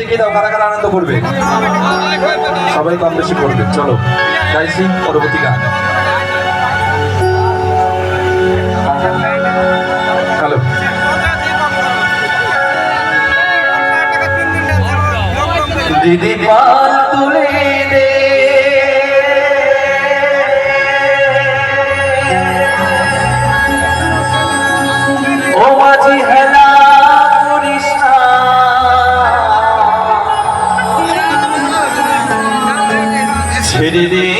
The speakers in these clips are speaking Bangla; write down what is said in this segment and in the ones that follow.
থেকে দাও আনন্দ সবাই কম বেশি করবে চলো গাইছি পরবর্তী গান। হ্যালো। দিদি did it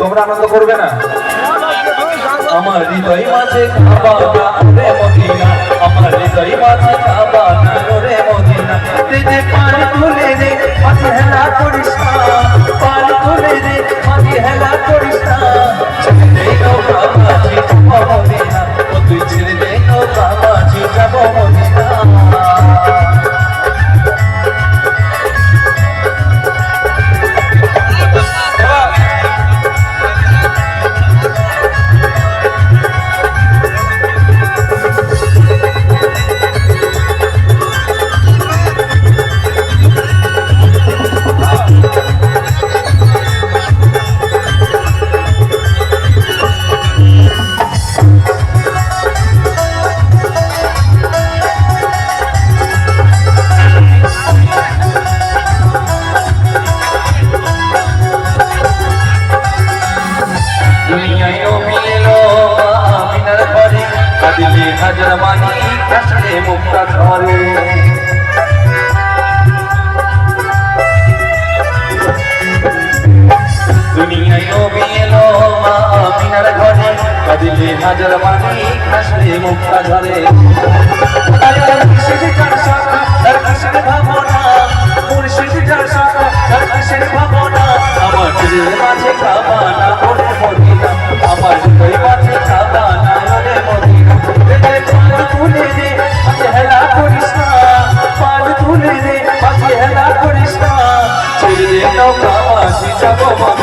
তোমরা আনন্দ করবে না? আমার হৃদয় মাঝে খাবা রে মদিনা। আমার হৃদয় মাঝে খাবা রে মদিনা। নজরবানি কসরে মুক্ত ধরে দুনিয়ায় নবী এলো মা আমিনার ঘরে, কাদিলে নজরবানি কসরে মুক্ত ধরে আমার মাঝে খাবানা আমার 下播吧。